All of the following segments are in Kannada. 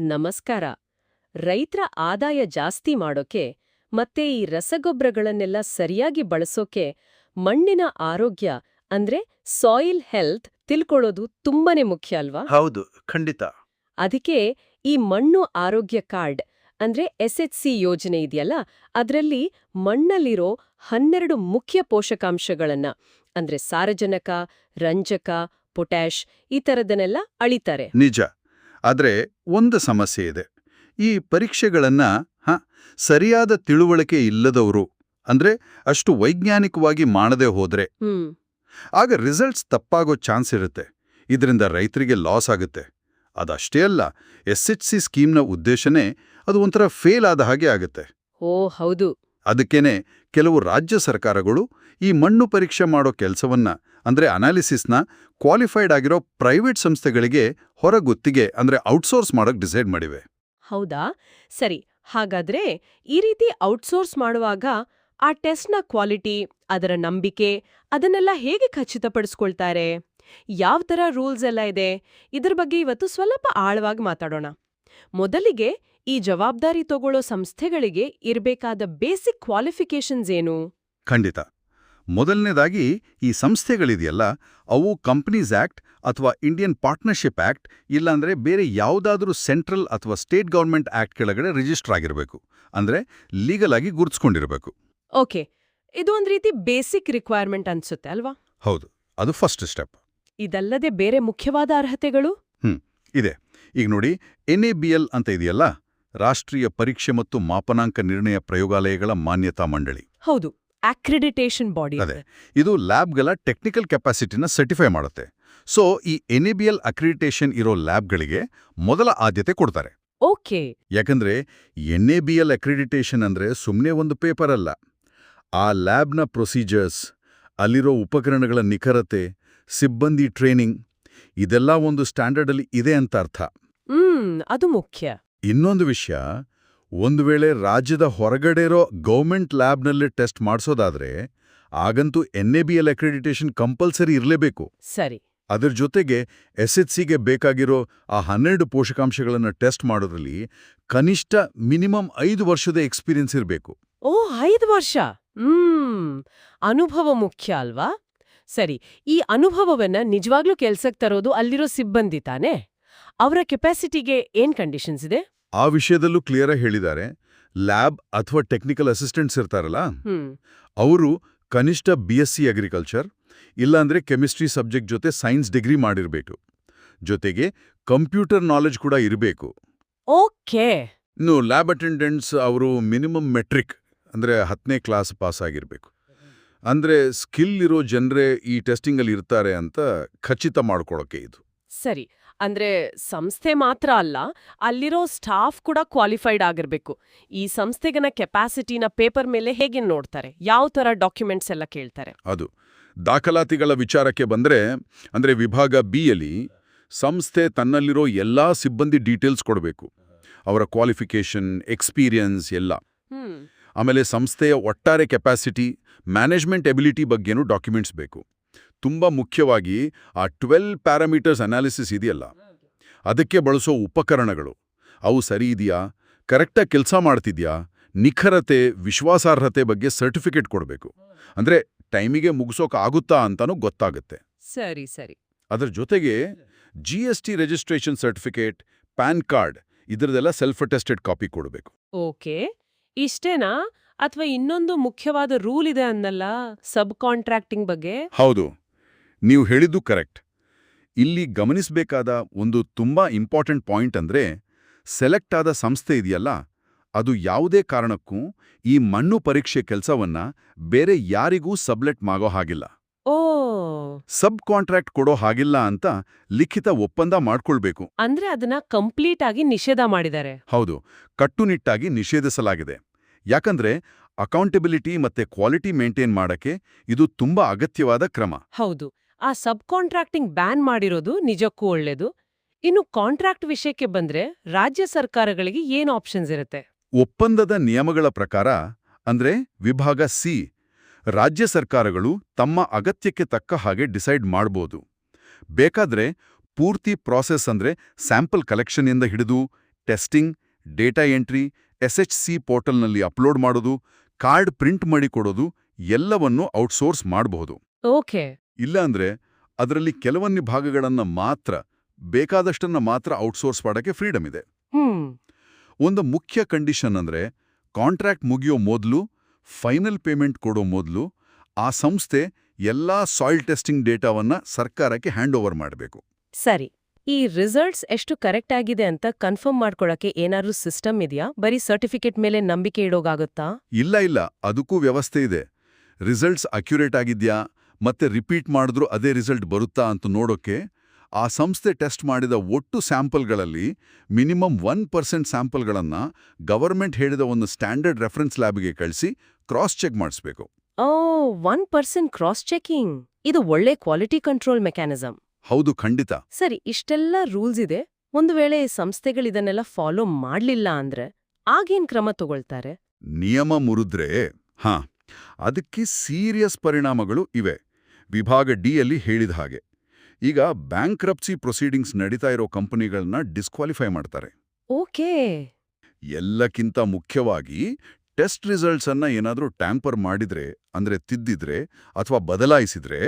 ನಮಸ್ಕಾರ. ರೈತರ ಆದಾಯ ಜಾಸ್ತಿ ಮಾಡೋಕೆ ಮತ್ತೆ ಈ ರಸಗೊಬ್ಬರಗಳನ್ನೆಲ್ಲ ಸರಿಯಾಗಿ ಬಳಸೋಕೆ ಮಣ್ಣಿನ ಆರೋಗ್ಯ ಅಂದ್ರೆ ಸಾಯಿಲ್ ಹೆಲ್ತ್ ತಿಳ್ಕೊಳ್ಳೋದು ತುಂಬಾನೇ ಮುಖ್ಯ ಅಲ್ವಾ? ಹೌದು ಖಂಡಿತ. ಅದಕ್ಕೆ ಈ ಮಣ್ಣು ಆರೋಗ್ಯ ಕಾರ್ಡ್ ಅಂದ್ರೆ ಎಸ್ಎಚ್ಸಿ ಯೋಜನೆ ಇದೆಯಲ್ಲ ಅದರಲ್ಲಿ ಮಣ್ಣಲ್ಲಿರೋ ಹನ್ನೆರಡು ಮುಖ್ಯ ಪೋಷಕಾಂಶಗಳನ್ನ ಅಂದ್ರೆ ಸಾರಜನಕ ರಂಜಕ ಪೊಟ್ಯಾಶ್ ಈ ಥರದನ್ನೆಲ್ಲ ಅಳಿತಾರೆ. ನಿಜ. ಆದ್ರೆ ಒಂದು ಸಮಸ್ಯೆ ಇದೆ. ಈ ಪರೀಕ್ಷೆಗಳನ್ನು ಹ ಸರಿಯಾದ ತಿಳುವಳಿಕೆ ಇಲ್ಲದವರು ಅಂದ್ರೆ ಅಷ್ಟು ವೈಜ್ಞಾನಿಕವಾಗಿ ಮಾಡದೆ ಹೋದ್ರೆ ಆಗ ರಿಸಲ್ಟ್ಸ್ ತಪ್ಪಾಗೋ ಚಾನ್ಸ್ ಇರುತ್ತೆ. ಇದರಿಂದ ರೈತರಿಗೆ ಲಾಸ್ ಆಗುತ್ತೆ. ಅದಷ್ಟೇ ಅಲ್ಲ ಎಸ್ ಎಚ್ ಸಿ ಸ್ಕೀಮ್ನ ಉದ್ದೇಶನೇ ಅದು ಒಂಥರ ಫೇಲ್ ಆದ ಹಾಗೆ ಆಗುತ್ತೆ. ಓ ಹೌದು. ಅದಕ್ಕೇನೆ ಕೆಲವು ರಾಜ್ಯ ಸರ್ಕಾರಗಳು ಈ ಮಣ್ಣು ಪರೀಕ್ಷೆ ಮಾಡೋ ಕೆಲಸವನ್ನ, ಅಂದ್ರೆ ಅನಾಲಿಸಿಸ್ನ ಕ್ವಾಲಿಫೈಡ್ ಆಗಿರೋ ಪ್ರೈವೇಟ್ ಸಂಸ್ಥೆಗಳಿಗೆ ಹೊರಗುತ್ತಿಗೆ, ಅಂದ್ರೆ ಔಟ್ಸೋರ್ಸ್ ಮಾಡೋಕ್ ಡಿಸೈಡ್ ಮಾಡಿವೆ. ಹೌದಾ? ಸರಿ, ಹಾಗಾದ್ರೆ ಈ ರೀತಿ ಔಟ್ಸೋರ್ಸ್ ಮಾಡುವಾಗ ಆ ಟೆಸ್ಟ್ನ ಕ್ವಾಲಿಟಿ, ಅದರ ನಂಬಿಕೆ, ಅದನ್ನೆಲ್ಲ ಹೇಗೆ ಖಚಿತಪಡಿಸ್ಕೊಳ್ತಾರೆ? ಯಾವ ಥರ ರೂಲ್ಸ್ ಎಲ್ಲ ಇದೆ? ಇದ್ರ ಬಗ್ಗೆ ಇವತ್ತು ಸ್ವಲ್ಪ ಆಳವಾಗಿ ಮಾತಾಡೋಣ. ಮೊದಲಿಗೆ ಈ ಜವಾಬ್ದಾರಿ ತಗೊಳ್ಳೋ ಸಂಸ್ಥೆಗಳಿಗೆ ಇರಬೇಕಾದ ಬೇಸಿಕ್ ಕ್ವಾಲಿಫಿಕೇಷನ್ಸ್ ಏನು? ಖಂಡಿತ. ಮೊದಲನೇದಾಗಿ ಈ ಸಂಸ್ಥೆಗಳಿದೆಯಲ್ಲ ಅವು ಕಂಪನೀಸ್ ಆಕ್ಟ್ ಅಥವಾ ಇಂಡಿಯನ್ ಪಾರ್ಟ್ನರ್ಶಿಪ್ ಆಕ್ಟ್ ಇಲ್ಲಾಂದ್ರೆ ಬೇರೆ ಯಾವುದಾದ್ರೂ ಸೆಂಟ್ರಲ್ ಅಥವಾ ಸ್ಟೇಟ್ ಗೌರ್ಮೆಂಟ್ ಆಕ್ಟ್ ಕೆಳಗಡೆ ರಿಜಿಸ್ಟರ್ ಆಗಿರಬೇಕು. ಅಂದ್ರೆ ಲೀಗಲ್ ಆಗಿ ಗುರುತಿಸ್ಕೊಂಡಿರಬೇಕು. ಓಕೆ. ಇದು ಒಂದು ರೀತಿ ಬೇಸಿಕ್ ರಿಕ್ವೈರ್ಮೆಂಟ್ ಅನ್ಸುತ್ತೆ ಅಲ್ವಾ? ಹೌದು. ಅದು ಫಸ್ಟ್ ಸ್ಟೆಪ್ ಇದಲ್ಲದೆ ಬೇರೆ ಮುಖ್ಯವಾದ ಅರ್ಹತೆಗಳು? ಇದೆ. ಈಗ ನೋಡಿ ಎನ್ ಎ ಬಿ ಎಲ್ ಅಂತ ಇದೆಯಲ್ಲ ರಾಷ್ಟ್ರೀಯ ಪರೀಕ್ಷೆ ಮತ್ತು ಮಾಪನಾಂಕ ನಿರ್ಣಯ ಪ್ರಯೋಗಾಲಯಗಳ ಮಾನ್ಯತಾ ಮಂಡಳಿ. ಹೌದು ಅಕ್ರಿಡಿಟೇಷನ್ ಬಾಡಿ ಅದೇ. ಇದು. ಲ್ಯಾಬ್ಗಳ ಟೆಕ್ನಿಕಲ್ ಕೆಪಾಸಿಟಿನ ಸರ್ಟಿಫೈ ಮಾಡುತ್ತೆ. ಸೊ ಈ ಎನ್ ಅಕ್ರೆಡಿಟೇಷನ್ ಇರೋ ಲ್ಯಾಬ್ಗಳಿಗೆ ಮೊದಲ ಆದ್ಯತೆ ಕೊಡ್ತಾರೆ. ಓಕೆ. ಯಾಕಂದ್ರೆ ಎನ್ಎಬಿಎಲ್ ಅಕ್ರೆಡಿಟೇಷನ್ ಅಂದ್ರೆ ಸುಮ್ಮನೆ ಒಂದು ಪೇಪರ್ ಅಲ್ಲ. ಆ ಲ್ಯಾಬ್ನ ಪ್ರೊಸೀಜರ್ಸ್ ಅಲ್ಲಿರೋ ಉಪಕರಣಗಳ ನಿಖರತೆ ಸಿಬ್ಬಂದಿ ಟ್ರೈನಿಂಗ್ ಇದೆಲ್ಲ ಒಂದು ಸ್ಟ್ಯಾಂಡರ್ಡಲ್ಲಿ ಇದೆ ಅಂತ ಅರ್ಥ. ಹ್ಮ್ ಅದು ಮುಖ್ಯ. ಇನ್ನೊಂದು ವಿಷಯ ಒಂದು ವೇಳೆ ರಾಜ್ಯದ ಹೊರಗಡೆ ಇರೋ ಗೌರ್ಮೆಂಟ್ ಲ್ಯಾಬ್ನಲ್ಲಿ ಟೆಸ್ಟ್ ಮಾಡಿಸೋದಾದ್ರೆ ಆಗಂತೂ N A B L accreditation compulsory ಇರಲೇಬೇಕು. ಸರಿ. ಅದರ ಜೊತೆಗೆ ಎಸ್ ಎಚ್ ಸಿಗೆ ಬೇಕಾಗಿರೋ ಆ ಹನ್ನೆರಡು ಪೋಷಕಾಂಶಗಳನ್ನು ಟೆಸ್ಟ್ ಮಾಡೋದ್ರಲ್ಲಿ ಕನಿಷ್ಠ ಮಿನಿಮಮ್ ಐದು ವರ್ಷದ ಎಕ್ಸ್ಪೀರಿಯನ್ಸ್ ಇರಬೇಕು. ಓ ಐದು ವರ್ಷ? ಹ್ಮ್. ಅನುಭವ ಮುಖ್ಯ ಅಲ್ವಾ? ಸರಿ ಈ ಅನುಭವವನ್ನ ನಿಜವಾಗ್ಲೂ ಕೆಲ್ಸಕ್ ತರೋದು ಅಲ್ಲಿರೋ ಸಿಬ್ಬಂದಿ ತಾನೇ? ಅವರ ಕೆಪಾಸಿಟಿಗೆ ಏನ್ ಕಂಡೀಷನ್ಸ್ ಇದೆ? ಆ ವಿಷಯದಲ್ಲೂ ಕ್ಲಿಯರ್ ಹೇಳಿದ್ದಾರೆ. ಲ್ಯಾಬ್ ಅಥವಾ ಟೆಕ್ನಿಕಲ್ ಅಸಿಸ್ಟೆಂಟ್ಸ್ ಇರ್ತಾರಲ್ಲ ಅವರು ಕನಿಷ್ಠ ಬಿ ಎಸ್ ಸಿ ಅಗ್ರಿಕಲ್ಚರ್ ಇಲ್ಲಾಂದ್ರೆ ಕೆಮಿಸ್ಟ್ರಿ ಸಬ್ಜೆಕ್ಟ್ ಜೊತೆ ಸೈನ್ಸ್ ಡಿಗ್ರಿ ಮಾಡಿರಬೇಕು. ಜೊತೆಗೆ ಕಂಪ್ಯೂಟರ್ ನಾಲೆಜ್ ಕೂಡ ಇರಬೇಕು. ಓಕೆ. ಇನ್ನು ಲ್ಯಾಬ್ ಅಟೆಂಡೆಂಟ್ಸ್ ಅವರು ಮಿನಿಮಮ್ ಮೆಟ್ರಿಕ್ ಅಂದರೆ ಹತ್ತನೇ ಕ್ಲಾಸ್ ಪಾಸ್ ಆಗಿರಬೇಕು. ಅಂದರೆ ಸ್ಕಿಲ್ ಇರೋ ಜನರೇ ಈ ಟೆಸ್ಟಿಂಗಲ್ಲಿ ಇರ್ತಾರೆ ಅಂತ ಖಚಿತ ಮಾಡ್ಕೊಳ್ಳೋಕೆ ಇದು. ಸರಿ. ಅಂದ್ರೆ ಸಂಸ್ಥೆ ಮಾತ್ರ ಅಲ್ಲ ಅಲ್ಲಿರೋ ಸ್ಟಾಫ್ ಕೂಡ ಕ್ವಾಲಿಫೈಡ್ ಆಗಿರಬೇಕು. ಈ ಸಂಸ್ಥೆಗನ ಕೆಪಾಸಿಟಿನ ಪೇಪರ್ ಮೇಲೆ ಹೇಗೆ ನೋಡ್ತಾರೆ? ಯಾವ ಥರ ಡಾಕ್ಯುಮೆಂಟ್ಸ್ ಎಲ್ಲ ಕೇಳ್ತಾರೆ? ಅದು. ದಾಖಲಾತಿಗಳ ವಿಚಾರಕ್ಕೆ ಬಂದರೆ ಅಂದರೆ ವಿಭಾಗ ಬಿಯಲ್ಲಿ ಸಂಸ್ಥೆ ತನ್ನಲ್ಲಿರೋ ಎಲ್ಲ ಸಿಬ್ಬಂದಿ ಡೀಟೇಲ್ಸ್ ಕೊಡಬೇಕು. ಅವರ ಕ್ವಾಲಿಫಿಕೇಷನ್ ಎಕ್ಸ್ಪೀರಿಯನ್ಸ್ ಎಲ್ಲ. ಆಮೇಲೆ ಸಂಸ್ಥೆಯ ಒಟ್ಟಾರೆ ಕೆಪಾಸಿಟಿ ಮ್ಯಾನೇಜ್ಮೆಂಟ್ ಎಬಿಲಿಟಿ ಬಗ್ಗೆನೂ ಡಾಕ್ಯುಮೆಂಟ್ಸ್ ಬೇಕು. ತುಂಬ ಮುಖ್ಯವಾಗಿ ಆ ಟ್ವೆಲ್ ಪ್ಯಾರಾಮೀಟರ್ಸ್ ಅನಾಲಿಸಿಸ್ ಇದೆಯಲ್ಲ? ಅದಕ್ಕೆ ಬಳಸೋ ಉಪಕರಣಗಳು. ಅವು ಸರಿ ಇದೆಯಾ? ಕರೆಕ್ಟಾಗಿ ಕೆಲಸ ಮಾಡ್ತಿದ್ಯಾ? ನಿಖರತೆ ವಿಶ್ವಾಸಾರ್ಹತೆ ಬಗ್ಗೆ ಸರ್ಟಿಫಿಕೇಟ್ ಕೊಡಬೇಕು. ಅಂದರೆ ಟೈಮಿಗೆ ಮುಗಿಸೋಕೆ ಆಗುತ್ತಾ ಅಂತಾನೂ ಗೊತ್ತಾಗುತ್ತೆ. ಸರಿ ಸರಿ. ಅದರ ಜೊತೆಗೆ G S T registration certificate PAN card ಇದರದೆಲ್ಲ self attested copy ಕೊಡಬೇಕು. ಓಕೆ. ಇಷ್ಟೇನಾ? ಅಥವಾ ಇನ್ನೊಂದು ಮುಖ್ಯವಾದ ರೂಲ್ ಇದೆ ಅನ್ನಲ್ಲ ಸಬ್ ಕಾಂಟ್ರಾಕ್ಟಿಂಗ್ ಬಗ್ಗೆ? ಹೌದು. ನೀವು ಹೇಳಿದ್ದು ಕರೆಕ್ಟ್. ಇಲ್ಲಿ ಗಮನಿಸಬೇಕಾದ ಒಂದು ತುಂಬಾ ಇಂಪಾರ್ಟೆಂಟ್ ಪಾಯಿಂಟ್ ಅಂದ್ರೆ ಸೆಲೆಕ್ಟ್ ಆದ ಸಂಸ್ಥೆ ಇದೆಯಲ್ಲ ಅದು ಯಾವುದೇ ಕಾರಣಕ್ಕೂ ಈ ಮಣ್ಣು ಪರೀಕ್ಷೆ ಕೆಲಸವನ್ನ ಬೇರೆ ಯಾರಿಗೂ ಸಬ್ಲೆಟ್ ಮಾಗೋ ಹಾಗಿಲ್ಲ. ಓ! ಸಬ್ ಕಾಂಟ್ರಾಕ್ಟ್ ಕೊಡೋ ಹಾಗಿಲ್ಲ ಅಂತ ಲಿಖಿತ ಒಪ್ಪಂದ ಮಾಡ್ಕೊಳ್ಬೇಕು. ಅಂದ್ರೆ ಅದನ್ನ ಕಂಪ್ಲೀಟ್ ಆಗಿ ನಿಷೇಧ ಮಾಡಿದ್ದಾರೆ. ಹೌದು ಕಟ್ಟುನಿಟ್ಟಾಗಿ ನಿಷೇಧಿಸಲಾಗಿದೆ. ಯಾಕಂದ್ರೆ ಅಕೌಂಟೆಬಿಲಿಟಿ ಮತ್ತೆ ಕ್ವಾಲಿಟಿ ಮೇಂಟೈನ್ ಮಾಡಕ್ಕೆ ಇದು ತುಂಬಾ ಅಗತ್ಯವಾದ ಕ್ರಮ. ಹೌದು. ಆ ಸಬ್ ಕಾಂಟ್ರಾಕ್ಟಿಂಗ್ ಬ್ಯಾನ್ ಮಾಡಿರೋದು ನಿಜಕ್ಕೂ ಒಳ್ಳೇದು. ಇನ್ನು ಕಾಂಟ್ರಾಕ್ಟ್ ವಿಷಯಕ್ಕೆ ಬಂದ್ರೆ ರಾಜ್ಯ ಸರ್ಕಾರಗಳಿಗೆ ಏನು ಆಪ್ಷನ್ಸ್ ಇರುತ್ತೆ? ಒಪ್ಪಂದದ ನಿಯಮಗಳ ಪ್ರಕಾರ ಅಂದ್ರೆ ವಿಭಾಗ ಸಿ ರಾಜ್ಯ ಸರ್ಕಾರಗಳು ತಮ್ಮ ಅಗತ್ಯಕ್ಕೆ ತಕ್ಕ ಹಾಗೆ ಡಿಸೈಡ್ ಮಾಡ್ಬೋದು. ಬೇಕಾದ್ರೆ ಪೂರ್ತಿ ಪ್ರಾಸೆಸ್ ಅಂದ್ರೆ ಸ್ಯಾಂಪಲ್ ಕಲೆಕ್ಷನ್ನಿಂದ ಹಿಡಿದು ಟೆಸ್ಟಿಂಗ್ ಡೇಟಾ ಎಂಟ್ರಿ ಎಸ್ಎಚ್ಸಿ ಪೋರ್ಟಲ್ನಲ್ಲಿ ಅಪ್ಲೋಡ್ ಮಾಡೋದು ಕಾರ್ಡ್ ಪ್ರಿಂಟ್ ಮಾಡಿ ಕೊಡೋದು ಎಲ್ಲವನ್ನೂ ಔಟ್ಸೋರ್ಸ್ ಮಾಡಬಹುದು ಓಕೆ. ಇಲ್ಲಾಂದ್ರೆ ಅದರಲ್ಲಿ ಕೆಲವೊಂದು ಭಾಗಗಳನ್ನ ಮಾತ್ರ ಬೇಕಾದಷ್ಟನ್ನ ಮಾತ್ರ ಔಟ್ಸೋರ್ಸ್ ಮಾಡೋಕ್ಕೆ ಫ್ರೀಡಮ್ ಇದೆ. ಹ್ಮ್. ಒಂದು ಮುಖ್ಯ ಕಂಡೀಷನ್ ಅಂದ್ರೆ ಕಾಂಟ್ರಾಕ್ಟ್ ಮುಗಿಯೋ ಮೊದಲು ಫೈನಲ್ ಪೇಮೆಂಟ್ ಕೊಡೋ ಮೊದಲು ಆ ಸಂಸ್ಥೆ ಎಲ್ಲಾ ಸಾಯಿಲ್ ಟೆಸ್ಟಿಂಗ್ ಡೇಟಾವನ್ನ ಸರ್ಕಾರಕ್ಕೆ ಹ್ಯಾಂಡ್ ಓವರ್ ಮಾಡಬೇಕು. ಸರಿ. ಈ ರಿಸಲ್ಟ್ಸ್ ಎಷ್ಟು ಕರೆಕ್ಟ್ ಆಗಿದೆ ಅಂತ ಕನ್ಫರ್ಮ್ ಮಾಡ್ಕೊಳಕ್ಕೆ ಏನಾದ್ರೂ ಸಿಸ್ಟಮ್ ಇದೆಯಾ? ಬರೀ ಸರ್ಟಿಫಿಕೇಟ್ ಮೇಲೆ ನಂಬಿಕೆ ಇಡೋಗಾಗುತ್ತಾ? ಇಲ್ಲ ಇಲ್ಲ. ಅದಕ್ಕೂ ವ್ಯವಸ್ಥೆ ಇದೆ. ರಿಸಲ್ಟ್ಸ್ ಅಕ್ಯುರೇಟ್ ಆಗಿದ್ಯಾ? ಮತ್ತೆ ರಿಪೀಟ್ ಮಾಡಿದ್ರೂ ಅದೇ ರಿಸಲ್ಟ್ ಬರುತ್ತಾ ಅಂತ ನೋಡೋಕೆ ಆ ಸಂಸ್ಥೆ ಟೆಸ್ಟ್ ಮಾಡಿದ ಒಟ್ಟು ಸ್ಯಾಂಪಲ್ಗಳಲ್ಲಿ ಮಿನಿಮಮ್ ಒನ್ ಪರ್ಸೆಂಟ್ ಸ್ಯಾಂಪಲ್ಗಳನ್ನು ಗವರ್ಮೆಂಟ್ ಹೇಳಿದ ಒಂದು ಸ್ಟ್ಯಾಂಡರ್ಡ್ ರೆಫರೆನ್ಸ್ ಲ್ಯಾಬ್ಗೆ ಕಳಿಸಿ ಕ್ರಾಸ್ ಚೆಕ್ ಮಾಡಿಸ್ಬೇಕು. ಓ ಒನ್ ಪರ್ಸೆಂಟ್ ಕ್ರಾಸ್ ಚೆಕಿಂಗ್ ಇದು ಒಳ್ಳೆ ಕ್ವಾಲಿಟಿ ಕಂಟ್ರೋಲ್ ಮೆಕ್ಯಾನಿಸಮ್ ಹೌದು ಖಂಡಿತ. ಸರಿ ಇಷ್ಟೆಲ್ಲ ರೂಲ್ಸ್ ಇದೆ. ಒಂದು ವೇಳೆ ಸಂಸ್ಥೆಗಳಿದನ್ನೆಲ್ಲ ಫಾಲೋ ಮಾಡಲಿಲ್ಲ ಅಂದ್ರೆ ಆಗೇನ್ ಕ್ರಮ ತಗೊಳ್ತಾರೆ? ನಿಯಮ ಮುರಿದ್ರೆ ಹಾ ಅದಕ್ಕೆ ಸೀರಿಯಸ್ ಪರಿಣಾಮಗಳು ಇವೆ. ವಿಭಾಗ ಡಿಯಲ್ಲಿ ಹೇಳಿದ ಹಾಗೆ. ಈಗ ಬ್ಯಾಂಕ್ರಪ್ಸಿ ಪ್ರೊಸೀಡಿಂಗ್ಸ್ ನಡೀತಾ ಇರೋ ಕಂಪನಿಗಳನ್ನ ಡಿಸ್ಕ್ವಾಲಿಫೈ ಮಾಡ್ತಾರೆ. ಓಕೆ. ಎಲ್ಲಕ್ಕಿಂತ ಮುಖ್ಯವಾಗಿ ಟೆಸ್ಟ್ ರಿಸಲ್ಟ್ಸ್ ಅನ್ನ ಏನಾದರೂ ಟ್ಯಾಂಪರ್ ಮಾಡಿದ್ರೆ ಅಂದ್ರೆ ತಿದ್ದಿದ್ರೆ ಅಥವಾ ಬದಲಾಯಿಸಿದ್ರೆ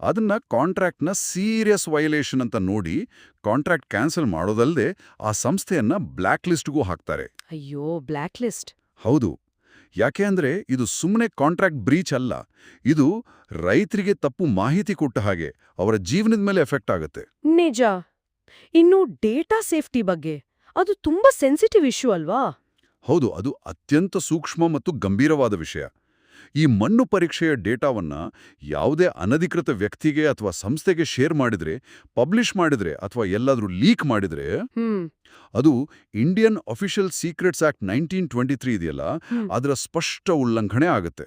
ಅದನ್ನ ಕಾಂಟ್ರಾಕ್ಟ್ನ ಸೀರಿಯಸ್ ವೈಲೇಷನ್ ಅಂತ ನೋಡಿ ಕಾಂಟ್ರಾಕ್ಟ್ ಕ್ಯಾನ್ಸಲ್ ಮಾಡೋದಲ್ಲದೆ ಆ ಸಂಸ್ಥೆಯನ್ನ ಬ್ಲ್ಯಾಕ್ ಲಿಸ್ಟ್ಗೂ ಹಾಕ್ತಾರೆ. ಅಯ್ಯೋ ಬ್ಲ್ಯಾಕ್ ಲಿಸ್ಟ್ ಹೌದು. ಯಾಕೆ ಅಂದರೆ ಇದು ಸುಮ್ಮನೆ ಕಾಂಟ್ರಾಕ್ಟ್ ಬ್ರೀಚ್ ಅಲ್ಲ. ಇದು ರೈತರಿಗೆ ತಪ್ಪು ಮಾಹಿತಿ ಕೊಟ್ಟ ಹಾಗೆ ಅವರ ಜೀವನದ ಮೇಲೆ ಎಫೆಕ್ಟ್ ಆಗುತ್ತೆ. ನಿಜ. ಇನ್ನು ಡೇಟಾ ಸೇಫ್ಟಿ ಬಗ್ಗೆ ಅದು ತುಂಬಾ ಸೆನ್ಸಿಟಿವ್ ಇಶ್ಯೂ ಅಲ್ವಾ? ಹೌದು ಅದು ಅತ್ಯಂತ ಸೂಕ್ಷ್ಮ ಮತ್ತು ಗಂಭೀರವಾದ ವಿಷಯ. ಈ ಮಣ್ಣು ಪರೀಕ್ಷೆಯ ಡೇಟಾವನ್ನ ಯಾವುದೇ ಅನಧಿಕೃತ ವ್ಯಕ್ತಿಗೆ ಅಥವಾ ಸಂಸ್ಥೆಗೆ ಶೇರ್ ಮಾಡಿದ್ರೆ ಪಬ್ಲಿಷ್ ಮಾಡಿದ್ರೆ ಅಥವಾ ಎಲ್ಲಾದರೂ ಲೀಕ್ ಮಾಡಿದ್ರೆ ಅದು Indian official secrets act nineteen twenty three ಇದೆಯಲ್ಲ ಅದರ ಸ್ಪಷ್ಟ ಉಲ್ಲಂಘನೆ ಆಗುತ್ತೆ.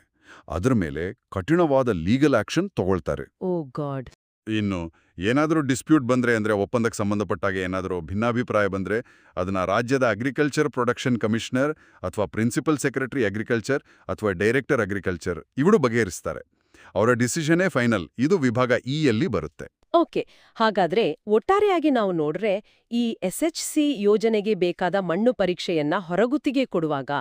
ಅದರ ಮೇಲೆ ಕಠಿಣವಾದ ಲೀಗಲ್ ಆಕ್ಷನ್ ತಗೊಳ್ತಾರೆ. Oh God. ಇನ್ನು ಏನಾದರೂ ಡಿಸ್ಪ್ಯೂಟ್ ಬಂದ್ರೆ ಅಂದ್ರೆ ಒಪ್ಪಂದಕ್ಕೆ ಸಂಬಂಧಪಟ್ಟಾಗ ಏನಾದರೂ ಭಿನ್ನಾಭಿಪ್ರಾಯ ಬಂದ್ರೆ ಅದನ್ನು ರಾಜ್ಯದ ಅಗ್ರಿಕಲ್ಚರ್ ಪ್ರೊಡಕ್ಷನ್ ಕಮಿಷನರ್ ಅಥವಾ ಪ್ರಿನ್ಸಿಪಲ್ ಸೆಕ್ರೆಟರಿ ಅಗ್ರಿಕಲ್ಚರ್ ಅಥವಾ ಡೈರೆಕ್ಟರ್ ಅಗ್ರಿಕಲ್ಚರ್ ಇವರು ಬಗೆಹರಿಸ್ತಾರೆ. ಅವರ ಡಿಸಿಷನೇ ಫೈನಲ್ ಇದು ವಿಭಾಗ ಇಯಲ್ಲಿ ಯಲ್ಲಿ ಬರುತ್ತೆ. ಓಕೆ, ಹಾಗಾದ್ರೆ ಒಟ್ಟಾರೆಯಾಗಿ ನಾವು ನೋಡ್ರೆ ಈ ಎಸ್ಎಚ್ಸಿ ಯೋಜನೆಗೆ ಬೇಕಾದ ಮಣ್ಣು ಪರೀಕ್ಷೆಯನ್ನ ಹೊರಗುತ್ತಿಗೆ ಕೊಡುವಾಗ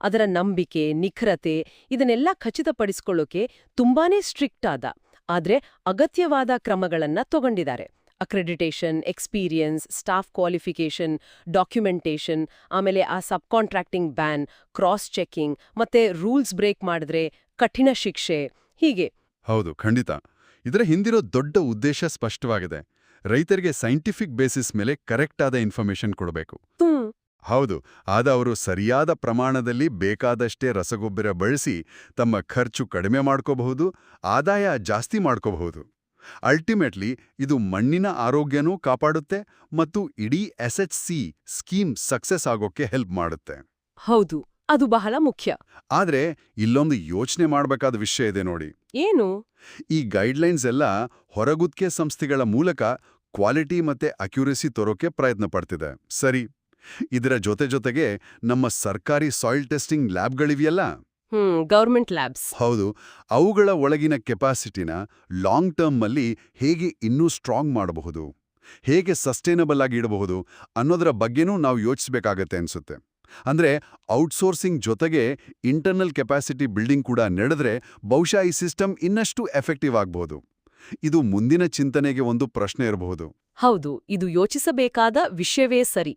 ಅದರ ನಂಬಿಕೆ, ನಿಖರತೆ ಇದನ್ನೆಲ್ಲ ಖಚಿತಪಡಿಸಿಕೊಳ್ಳೋಕೆ ತುಂಬಾನೇ ಸ್ಟ್ರಿಕ್ಟ್ ಆದ ಆದ್ರೆ ಅಗತ್ಯವಾದ ಕ್ರಮಗಳನ್ನ ತಗೊಂಡಿದ್ದಾರೆ. Accreditation experience staff qualification documentation ಆಮೇಲೆ ಆ sub contracting ban cross checking ಮತ್ತೆ ರೂಲ್ಸ್ ಬ್ರೇಕ್ ಮಾಡಿದ್ರೆ ಕಠಿಣ ಶಿಕ್ಷೆ ಹೀಗೆ. ಹೌದು ಖಂಡಿತ. ಇದರ ಹಿಂದಿರೋ ದೊಡ್ಡ ಉದ್ದೇಶ ಸ್ಪಷ್ಟವಾಗಿದೆ. ರೈತರಿಗೆ ಸೈಂಟಿಫಿಕ್ ಬೇಸಿಸ್ ಮೇಲೆ ಕರೆಕ್ಟ್ ಆದ ಇನ್ಫಾರ್ಮೇಶನ್ ಕೊಡಬೇಕು. ಹೌದು ಆದ ಅವರು ಸರಿಯಾದ ಪ್ರಮಾಣದಲ್ಲಿ ಬೇಕಾದಷ್ಟೇ ರಸಗೊಬ್ಬರ ಬಳಸಿ ತಮ್ಮ ಖರ್ಚು ಕಡಿಮೆ ಮಾಡ್ಕೋಬಹುದು ಆದಾಯ ಜಾಸ್ತಿ ಮಾಡ್ಕೋಬಹುದು. ಅಲ್ಟಿಮೇಟ್ಲಿ ಇದು ಮಣ್ಣಿನ ಆರೋಗ್ಯನೂ ಕಾಪಾಡುತ್ತೆ ಮತ್ತು ಇಡೀ ಎಸ್ಎಚ್ಸಿ ಸ್ಕೀಮ್ ಸಕ್ಸೆಸ್ ಆಗೋಕ್ಕೆ ಹೆಲ್ಪ್ ಮಾಡುತ್ತೆ. ಹೌದು ಅದು ಬಹಳ ಮುಖ್ಯ. ಆದ್ರೆ ಇಲ್ಲೊಂದು ಯೋಚನೆ ಮಾಡಬೇಕಾದ ವಿಷಯ ಇದೆ ನೋಡಿ. ಏನು? ಈ ಗೈಡ್ಲೈನ್ಸ್ ಎಲ್ಲ ಹೊರಗುತ್ತಿಗೆ ಸಂಸ್ಥೆಗಳ ಮೂಲಕ ಕ್ವಾಲಿಟಿ ಮತ್ತೆ ಅಕ್ಯುರೆಸಿ ತರೋಕೆ ಪ್ರಯತ್ನ ಪಡ್ತಿದೆ. ಸರಿ. ಇದರ ಜೊತೆ ಜೊತೆಗೆ ನಮ್ಮ ಸರ್ಕಾರಿ ಸಾಯಿಲ್ ಟೆಸ್ಟಿಂಗ್ ಲ್ಯಾಬ್ಗಳಿವೆಯಲ್ಲ ಗೌರ್ಮೆಂಟ್ ಲ್ಯಾಬ್ಸ್ ಹೌದು ಅವುಗಳ ಒಳಗಿನ ಕೆಪಾಸಿಟಿನ ಲಾಂಗ್ ಟರ್ಮಲ್ಲಿ ಹೇಗೆ ಇನ್ನೂ ಸ್ಟ್ರಾಂಗ್ ಮಾಡಬಹುದು? ಹೇಗೆ ಸಸ್ಟೈನಬಲ್ ಆಗಿ ಇಡಬಹುದು ಅನ್ನೋದರ ಬಗ್ಗೆನೂ ನಾವು ಯೋಚಿಸಬೇಕಾಗತ್ತೆ ಅನ್ಸುತ್ತೆ. ಅಂದ್ರೆ ಔಟ್ಸೋರ್ಸಿಂಗ್ ಜೊತೆಗೆ ಇಂಟರ್ನಲ್ ಕೆಪಾಸಿಟಿ ಬಿಲ್ಡಿಂಗ್ ಕೂಡ ನಡೆದ್ರೆ ಬಹುಶಃ ಈ ಸಿಸ್ಟಮ್ ಇನ್ನಷ್ಟು ಎಫೆಕ್ಟಿವ್ ಆಗಬಹುದು. ಇದು ಮುಂದಿನ ಚಿಂತನೆಗೆ ಒಂದು ಪ್ರಶ್ನೆ ಇರಬಹುದು. ಹೌದು ಇದು ಯೋಚಿಸಬೇಕಾದ ವಿಷಯವೇ ಸರಿ.